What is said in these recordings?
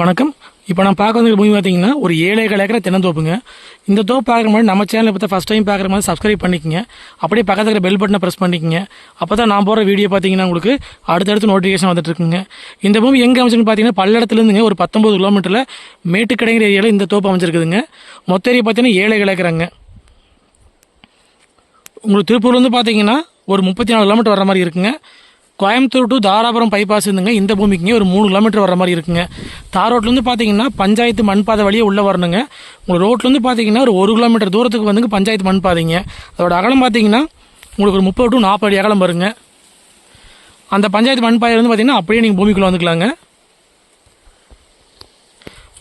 வணக்கம். இப்போ நான் பார்க்க வந்து பூமி பார்த்தீங்கன்னா ஒரு ஏழை ஏக்கரை தென்னந்தோப்புங்க. இந்த தோப்பு பார்க்குற மாதிரி நம்ம சேனலை பற்றி ஃபஸ்ட் டைம் பார்க்குற மாதிரி சப்ஸ்கிரைப் பண்ணிக்கங்க. அப்படியே பக்கத்தில் இருக்கிற பெல் பட்டனை ப்ரெஸ் பண்ணிக்கங்க. அப்போ தான் நான் போகிற வீடியோ பார்த்தீங்கன்னா உங்களுக்கு அடுத்தடுத்து நோட்டிஃபிகேஷன் வந்துட்டுருக்குங்க இந்த பூமி எங்கே அமைச்சுன்னு பார்த்தீங்கன்னா பல்லடத்துலேருந்துங்க ஒரு பத்தொம்பது கிலோமீட்டரில் மேட்டுக்கடைங்கிற ஏரியாவில் இந்த தோப்பு அமைச்சிருக்குதுங்க மொத்த ஏரியா பார்த்தீங்கன்னா ஏழை ஏக்கராங்க. உங்களுக்கு திருப்பூர்லேருந்து பார்த்தீங்கன்னா ஒரு முப்பத்தி நாலு கிலோமீட்டர் வர மாதிரி இருக்குங்க. கோயம்புத்தூர் டு தாராபுரம் பைபாஸ் இருந்துங்க. இந்த பூமிக்குங்க ஒரு மூணு கிலோமீட்டர் வர மாதிரி இருக்குங்க. தார் ரோட்லேருந்து பார்த்தீங்கன்னா பஞ்சாயத்து மண் பாதை வழியே உள்ளே வரணுங்க. உங்களுக்கு ரோட்லேருந்து பார்த்தீங்கன்னா ஒரு ஒரு கிலோமீட்டர் தூரத்துக்கு வந்துங்க பஞ்சாயத்து மண் பாதைங்க அதோட அகலம் பார்த்தீங்கன்னா உங்களுக்கு ஒரு முப்பது டு நாற்பது அடி அகலம் வருங்க. அந்த பஞ்சாயத்து மண் பாதையிலேருந்து பார்த்தீங்கன்னா அப்படியே நீங்கள் பூமிக்குள்ளே வந்துக்கலாங்க.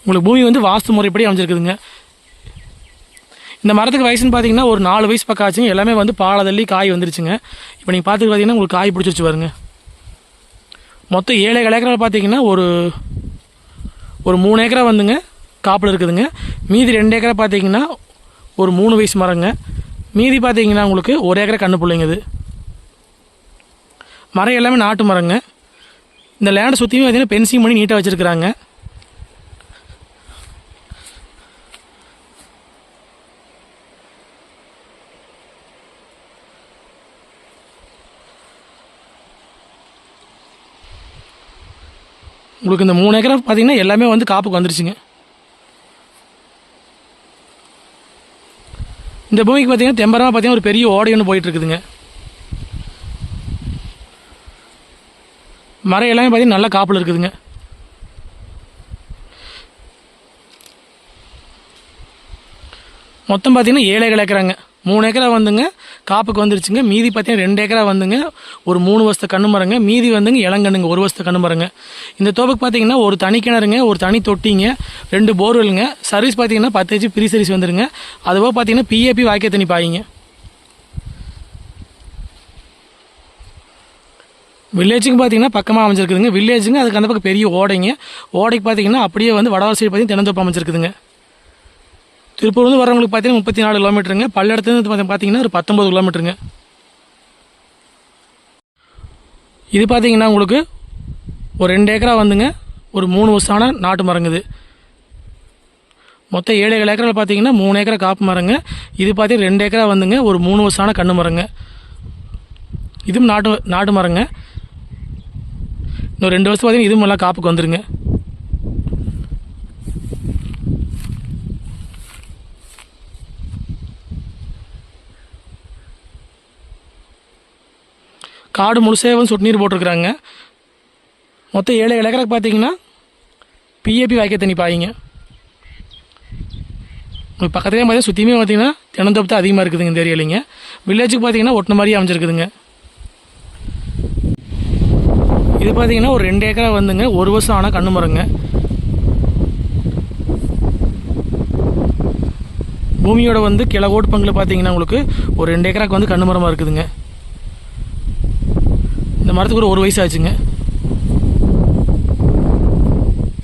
உங்களுக்கு பூமி வந்து வாஸ்து முறைப்படி அமைஞ்சிருக்குதுங்க. இந்த மரத்துக்கு வயசுன்னு பார்த்தீங்கன்னா ஒரு நாலு வயசு பக்கம் ஆச்சுங்க. எல்லாமே வந்து பாலதள்ளி காய் வந்துருச்சுங்க. இப்போ நீங்கள் பார்த்துட்டு பார்த்தீங்கன்னா உங்களுக்கு காய் பிடிச்சிருச்சு பாருங்க. மொத்தம் ஏழு ஏக்கரால் பார்த்தீங்கன்னா ஒரு ஒரு மூணு ஏக்கரா வந்துங்க. காப்பில் இருக்குதுங்க. மீதி ரெண்டு ஏக்கரா பார்த்தீங்கன்னா ஒரு மூணு வயசு மரங்க. மீதி பார்த்தீங்கன்னா உங்களுக்கு ஒரு ஏக்கரை கண்ணு பிள்ளைங்க இது. மரம் எல்லாமே நாட்டு மரங்க. இந்த லேண்டை சுற்றியும் பார்த்தீங்கன்னா பென்சிங் பண்ணி நீட்டாக வச்சுருக்குறாங்க. உங்களுக்கு இந்த மூணு ஏக்கரை பார்த்தீங்கன்னா எல்லாமே வந்து காப்புக்கு வந்துருச்சுங்க. இந்த பூமிக்கு பார்த்தீங்கன்னா தெம்பரமாக பார்த்தீங்கன்னா ஒரு பெரிய ஓடை ஒன்று போயிட்டு இருக்குதுங்க மரம் எல்லாமே பார்த்தீங்கன்னா நல்ல காப்பில் இருக்குதுங்க. மொத்தம் பார்த்தீங்கன்னா ஏழை ஏக்கர் ஏக்கராங்க. மூணு ஏக்கரா வந்துங்க காப்புக்கு வந்துருச்சுங்க. மீதி பார்த்தீங்கன்னா ரெண்டு ஏக்கரா வந்துங்க. ஒரு மூணு வருஷத்து கண்ணு மரங்க. மீதி வந்துங்க இளங்கண்ணுங்க ஒரு வருஷத்து கண்ணு மரங்க. இந்த தோப்புக்கு பார்த்தீங்கன்னா ஒரு தனி கிணறுங்க ஒரு தனி தொட்டிங்க ரெண்டு போர்வெல்லுங்க. சர்வீஸ் பார்த்தீங்கன்னா பத்து ஹெச் ஃப்ரீ சர்வீஸ் வந்துருங்க. அதுபோக பார்த்தீங்கன்னா பிஏபி வாய்க்க தண்ணி பாயிங்க. வில்லேஜுக்கு பார்த்தீங்கன்னா பக்கமாக அமைஞ்சிருக்குதுங்க. வில்லேஜுங்க அதுக்கு அந்த பக்கம் பெரிய ஓடைங்க. ஓடைக்கு பார்த்தீங்கன்னா அப்படியே வந்து வடவாசி பார்த்தீங்கன்னா தென்னந்தோப்பு அமைஞ்சிருக்குதுங்க. திருப்பூர் வந்து வரவங்களுக்கு பார்த்தீங்கன்னா முப்பத்தி நாலு கிலோமீட்டருங்க. பல்லடத்துலேருந்து பார்த்தீங்கன்னா ஒரு பத்தொம்பது கிலோமீட்டருங்க. இது பார்த்தீங்கன்னா உங்களுக்கு ஒரு ரெண்டு ஏக்கரா வந்துங்க. ஒரு மூணு வருஷமான நாட்டு மரங்குது மொத்தம் ஏழு ஏழு ஏக்கரில் பார்த்தீங்கன்னா மூணு ஏக்கரா காப்பு மரங்க. இது பார்த்தீங்கன்னா ரெண்டு ஏக்கரா வந்துங்க. ஒரு மூணு வருஷமான கண்ணு மரங்க. இதுவும் நாட்டு நாட்டு மரங்க. இன்னும் ரெண்டு வருஷம் பார்த்தீங்கன்னா இதுவும் எல்லாம் காப்புக்கு வந்துருங்க. காடு முழுசேவும் வந்து சொட்டு நீர் போட்டிருக்கிறாங்க. மொத்தம் ஏழு ஏழு பார்த்தீங்கன்னா பிஏபி வாய்க்க தண்ணி பாயிங்க. உங்களுக்கு பக்கத்துலேயே பார்த்தீங்கன்னா சுற்றியுமே பார்த்தீங்கன்னா தினந்தோப்பு தான் அதிகமாக இருக்குதுங்க இந்த ஏரியாலிங்க. வில்லேஜுக்கு பார்த்தீங்கன்னா ஒட்டின மாதிரி அமைஞ்சிருக்குதுங்க. இது பார்த்தீங்கன்னா ஒரு ரெண்டு ஏக்கரா வந்துங்க. ஒரு வருஷம் ஆனால் கண்ணு மரங்க பூமியோட வந்து கிழக்கோட்டு பங்கில் பார்த்தீங்கன்னா உங்களுக்கு ஒரு ரெண்டு ஏக்கராக்கு வந்து கண்ணு மரமாக இருக்குதுங்க. இந்த மரத்துக்கு ஒரு ஒரு வயசு ஆச்சுங்க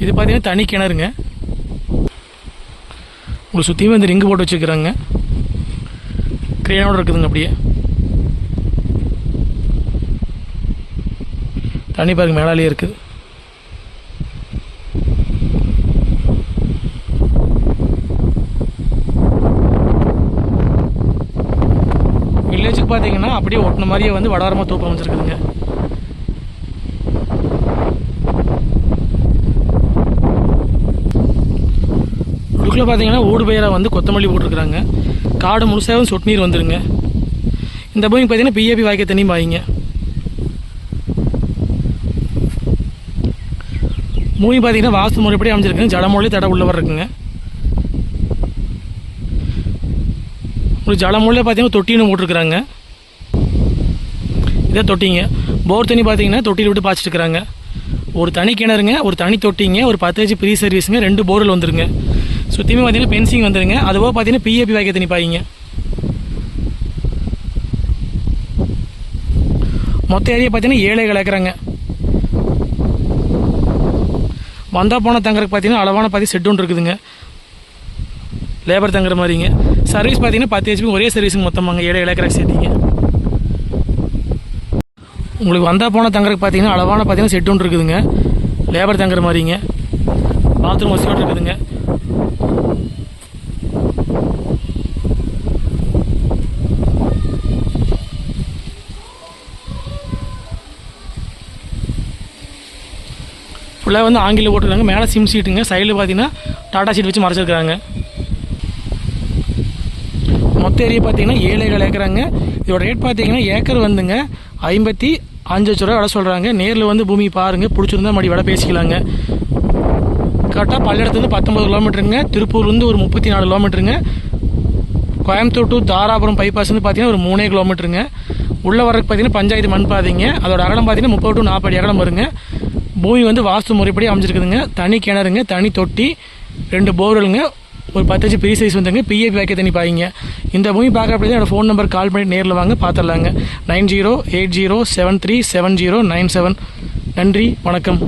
இது பார்த்தீங்கன்னா தனி கிணறுங்க. உங்களுக்கு சுற்றியுமே இந்த ரிங்கு போட்டு வச்சுக்கிறாங்க கிரேனோட இருக்குதுங்க அப்படியே. தண்ணி பாருங்க மேலாலேயே இருக்குது. வில்லேஜுக்கு பார்த்தீங்கன்னா அப்படியே ஒட்டின மாதிரியே வந்து வடாரமாக தூக்கம் அமைச்சிருக்குதுங்க உள்ளுக்குள்ள பார்த்தீங்கன்னா ஊடு பயிராக வந்து கொத்தமல்லி போட்டிருக்கிறாங்க. காடு முழுசாகவும் சொட்டு நீர் வந்துருங்க. இந்த பூமி பார்த்தீங்கன்னா பிஏபி வாய்க்க தண்ணி பாயிங்க. மூவி பார்த்தீங்கன்னா வாஸ்து முறைப்படி அமைஞ்சிருக்குங்க. ஜடமொழி தடை உள்ளவர் இருக்குங்க ஒரு ஜடமொழியில் பார்த்தீங்கன்னா தொட்டின்னு போட்டிருக்கிறாங்க. இதை தொட்டிங்க. போர் தண்ணி பார்த்தீங்கன்னா தொட்டியில் விட்டு பாய்ச்சிட்டு இருக்கிறாங்க ஒரு தனி கிணறுங்க ஒரு தனி தொட்டிங்க ஒரு பத்து ஹெச் ப்ரீ சர்வீஸுங்க ரெண்டு போரில் வந்துருங்க. சுற்றியுமே பார்த்தீங்கன்னா பென்சிங் வந்துடுங்க அதுபோக பார்த்தீங்கன்னா பிஏபி வாய்க்க தண்ணி மொத்த ஏரியா பார்த்தீங்கன்னா ஏழை கிடக்குறாங்க. வந்தால் போன தங்கறதுக்கு பார்த்தீங்கன்னா அளவான பார்த்து செட் ஒன்று இருக்குதுங்க. லேபர் தங்குற மாதிரிங்க. சர்வீஸ் பார்த்தீங்கன்னா பத்து ஹெச்பி ஒரே சர்வீஸுங்க மொத்தமாங்க. ஏழை ஏக்கராக்கு சேர்த்திங்க. உங்களுக்கு வந்தால் போனால் தங்குறதுக்கு பார்த்தீங்கன்னா அளவான பார்த்தீங்கன்னா செட் ஒன்று இருக்குதுங்க. லேபர் தங்குற மாதிரிங்க. பாத்ரூம் வசதியோடு இருக்குதுங்க. ஃபுல்லாக வந்து ஆங்கிலில் போட்டுருக்காங்க மேலே சிம் சீட்டுங்க. சைடில் பார்த்தீங்கன்னா டாடா சீட் வச்சு மறைச்சிருக்காங்க மொத்த ஏரியா பார்த்தீங்கன்னா ஏழு ஏழு ஏக்கராங்க. இதோட ரேட் பார்த்தீங்கன்னா ஏக்கர் வந்துங்க ஐம்பத்தி அஞ்சு லட்ச ரூபா விட சொல்கிறாங்க நேரில் வந்து பூமி பாருங்கள் பிடிச்சிருந்தா மறுபடி விட பேசிக்கலாங்க. கரெக்டாக பல்லடத்துலேருந்து பத்தொம்பது கிலோமீட்டருங்க திருப்பூர்லேருந்து ஒரு முப்பத்தி நாலு கிலோமீட்டருங்க. கோயம்புத்தூர் டு தாராபுரம் பைபாஸ் வந்து பார்த்தீங்கன்னா ஒரு மூணே கிலோமீட்டருங்க. உள்ளே வரக்கு பார்த்தீங்கன்னா பஞ்சாயத்து மண் பாதைங்க அதோட அகலம் பார்த்தீங்கன்னா முப்பது டு நாற்பது அகலம் வருங்க. பூமி வந்து வாஸ்து முறைப்படி அமைஞ்சிருக்குதுங்க. தனி கிணறுங்க தனி தொட்டி ரெண்டு போர்வெலுங்க ஒரு பத்தஞ்சு பெரிய சைஸ் வந்துங்க. பிஏபி வைக்க தண்ணி பாய்ங்க. இந்த பூமி அப்படின்னா என்னோட ஃபோன் நம்பர் கால் பண்ணி நேரில் வாங்க பார்த்துடலாங்க nine zero eight zero seven three seven zero nine seven. நன்றி வணக்கம்.